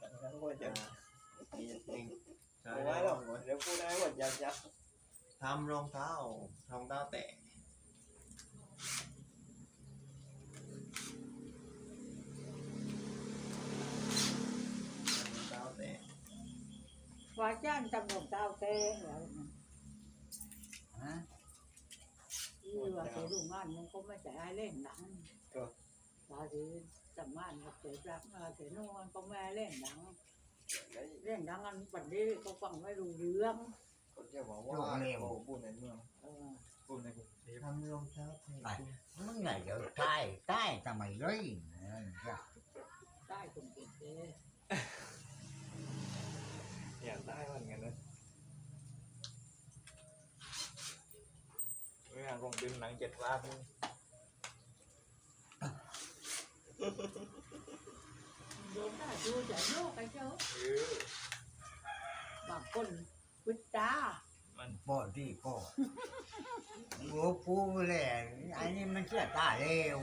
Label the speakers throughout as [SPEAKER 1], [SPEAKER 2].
[SPEAKER 1] ทั้งหมดจะ
[SPEAKER 2] มีจริงใช่
[SPEAKER 1] ไม่ว่าหรอกเดี๋ยวพูดได้หมดยับยับ
[SPEAKER 2] ทำรองเท้ารองเท้าแตะรองเท้าแตะ
[SPEAKER 3] ว่าจ้างจำนวนเจ้าเต้แล้ว
[SPEAKER 4] ฮะ
[SPEAKER 3] ที่ว่าไปดูงานมันก็ไม่ใช่ให้เล่นหนัง ตาที่จำงานกับเสียรักมาเสียนู่นก็ไม่ให้เล่นหนัง เล่นหนังอันปัจจุบันก็ฟังไม่รู้เรื่อง
[SPEAKER 1] ก็จะบอกว่าโอ้พูดในเมือง
[SPEAKER 3] เออ
[SPEAKER 1] พูดในกรุงเทพทำรองเท้าแตะ
[SPEAKER 4] มึงไงเดี๋ยวใต้ใต้ทำไมเลยเนี่ยจ้ะ
[SPEAKER 3] ได้คนเก่งเต้
[SPEAKER 1] อยากได้เหมือนกันนะเมื่อคงดึงหนังเจ็ดวัน
[SPEAKER 3] โดนได้ดูจะโยกไปเจ้า
[SPEAKER 1] เออบา
[SPEAKER 3] งคนวิจา
[SPEAKER 4] ปอที่ก็โอ้ปูเลยอันนี้มันเชื่อตาเร็ว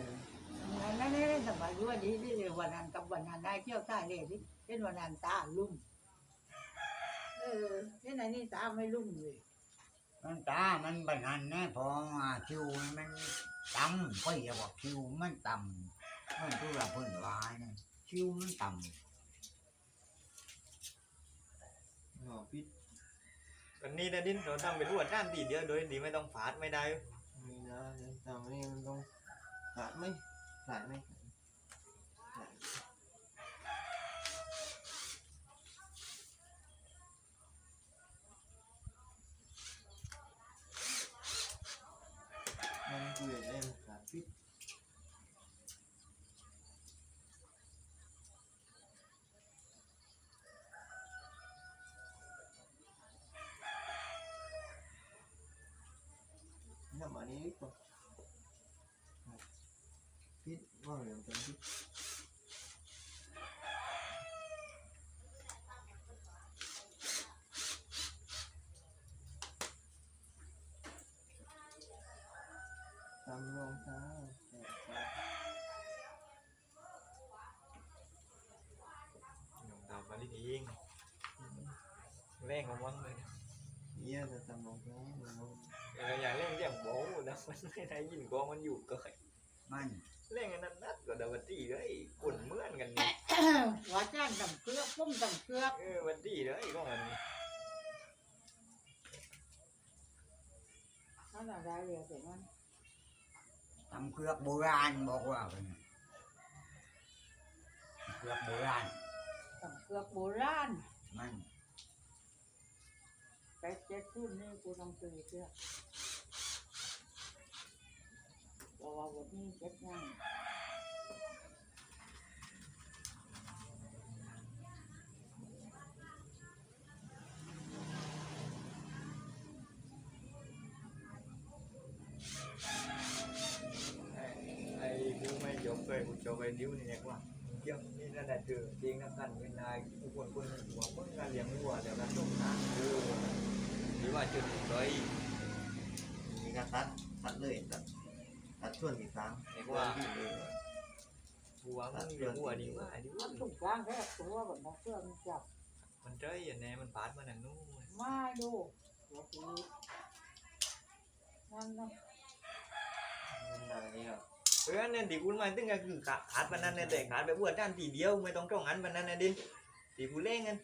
[SPEAKER 3] นั่นนี่สมัยว่าดีที่วันนั้นกับวันนั้นได้เที่ยวใต้เลยที่เช่นวันนั้นตาลุ่มเออเช่นไหนนี่ตาไม่ลุ่มเลย
[SPEAKER 4] มันตา มันบันนันแน่พอมาคิวมันต่ำก็อย่าบอกคิวมันต่ำ มันตัวละพื้นวายนะคิ้วมันต่ำ
[SPEAKER 2] หอพิษ
[SPEAKER 1] วันนี้นะดิ้นเราทำไป็นรวดด้านดีเดียวโดยดีไม่ต้องฝาดไม่ได้
[SPEAKER 2] มีนะทำนี่มันต้องฝาดไหมฝาดไหม ทำอันนี้ดีกว่าพิษว่าเหลืองเป็นพิษทำรองเท้าตะไป
[SPEAKER 1] หนุ่มามมาลิเองแรงของมันเลย
[SPEAKER 2] เยี่ยจะทำรองเท้ามัน
[SPEAKER 1] เราอยากเล่นอย่างโบ้นะมันไม่ได้ยินกองมันอยู่เกิดำ
[SPEAKER 4] มัน
[SPEAKER 1] เล่นกันนั้นนัดก็ดาวันที่เลยกุ่นเหมื่อนกันนี่
[SPEAKER 3] ว่าจ้างดำเกลือกปุ้มดำเกลือก
[SPEAKER 1] เออวันที่เลยก็มัน
[SPEAKER 3] นั่นอะไรเลยแต่มัน
[SPEAKER 4] ทำเครือกโบราณบอกว่าเป็นเครือกโบราณ
[SPEAKER 3] ดำเกลือกโบราณ
[SPEAKER 4] มัน
[SPEAKER 3] ไป เจ็ดทุ่นนี่กูต้องซื้อเกลือกเพราะว่าวันนี้เจ็ดงาน
[SPEAKER 1] ไอ้กูไม่ยกเลยกูจกไอ้ดิ้วนี่เนี่ยว่าเกี่ยวนี่นั่นแหละคือจริงนะกันเป็นนายทุกคนคนหัวคนงานเลี้ยงวัวเดี๋ยวกันตรงนั้นคือหรือ ว่าจุดเลย
[SPEAKER 2] มีการตัดตัดเลยตัดตัดช่วงที่สาม
[SPEAKER 1] ไอ้
[SPEAKER 2] ว่า
[SPEAKER 1] ว่า
[SPEAKER 2] ที่เออ
[SPEAKER 1] หัวมันเลี้ยงวัวดีว่าดี
[SPEAKER 3] มั
[SPEAKER 1] ว่าน
[SPEAKER 3] ถูกกลางแค่ตัวบนนักเกลือมันจับ
[SPEAKER 1] มันเจ้ยอย่างแน่มันปาดมันนั่นนู่น
[SPEAKER 3] ไม่ดูหัวปีนั่นนะ
[SPEAKER 2] มันได้เนี่ย
[SPEAKER 1] เออเนี่ยที่คุณมาตึงก็คือขาขาดมันนั่นเนี่ยแต่ขาดไปวัวด้านทีเดียวไม่ต้องจ้องอันมันนั่นเนี่ยดินที่กูเล่นกัน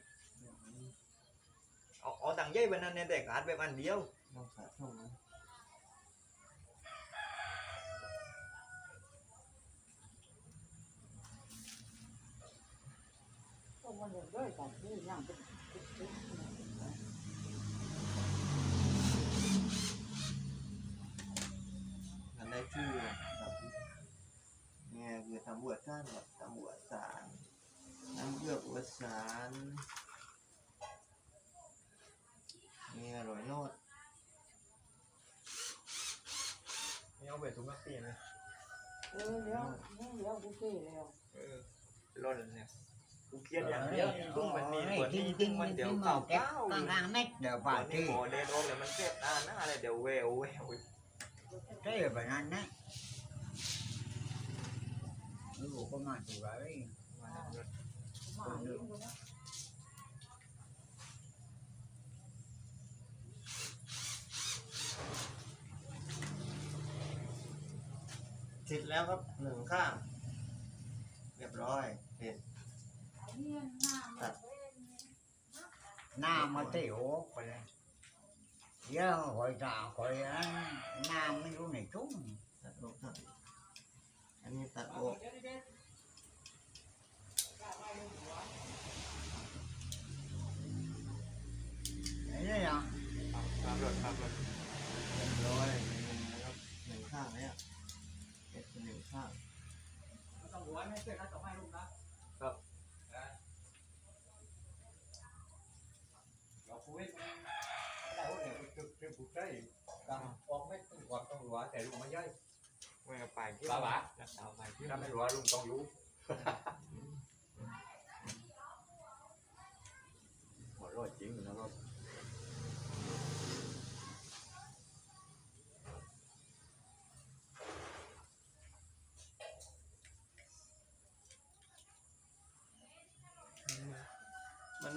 [SPEAKER 1] เอาเอาต่างเย้ยไปนนั่นเนี่ยแต่ขาดไปอันเดียว
[SPEAKER 2] ต้องขาดช่วงนั้น
[SPEAKER 3] ต้องมันเลยด้วยกันที่ยังเป็น
[SPEAKER 2] ได้ชื่อแบบเนี่ยคือทำบวชท่านแบบทำบวชสารทำเพื่อบวชสารเนี่ยอร่อยโนด
[SPEAKER 1] ไม่เอาไปถุงนักเตียนเลย
[SPEAKER 3] เออเดี๋ยวเดี๋ยวกูเจ๊แล้ว
[SPEAKER 1] เออร่อนเนี่ยกูเกลียดอย่างเดียวตุ้งมันมีส่วนนี้ตุ้งมันเดี๋ยวเก่า
[SPEAKER 4] เก็บ
[SPEAKER 1] เก้า
[SPEAKER 4] ตั้งห้าเม็ดเดี๋ยว
[SPEAKER 1] ป่า
[SPEAKER 4] ป่า
[SPEAKER 1] ที่
[SPEAKER 4] ที่
[SPEAKER 1] หมอเดนโอมเนี่ยมันเจ็บนานนะอะไรเดี๋ยวเวลเวล
[SPEAKER 4] ใช่แบบนั้นนะลูกก็มาถูกไร
[SPEAKER 3] มาเรื่องกูนะ
[SPEAKER 2] เสร็จแล้วครับหนึ่งข้าง เรียบร้อยเสร็จ
[SPEAKER 4] หน้ามาเตะโอกไปเลยเดี๋ยอะคอยจ่าคอยอันหน้าไม่รู้ในทุ่ง
[SPEAKER 2] ตัดออกครับอันนี้ตัดออก
[SPEAKER 4] ไอ้เนี่ยยัง
[SPEAKER 1] ตามรถตามรถ
[SPEAKER 2] เรียบร้อยหนึ่งนะครับหนึ่งข้างแล้วเส ร็จเป็นหนึ่งข้าง
[SPEAKER 3] ต้องหัวไม่เกิดแล้วต้องให้ลูกนะครับ
[SPEAKER 1] เราคุยได้ว่าเนี่ยคือคือผู้ใช้ตามออกไม่ต้องกอดต้องรัวแต่ลุงไม่ย่อยไม่เอาไปที่บ้าบ้าเอาไปที่ถ้าไม่รัวลุงต้องรู้หัวรอดจริงนะครับ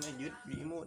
[SPEAKER 2] ไม่ยึดรีโมท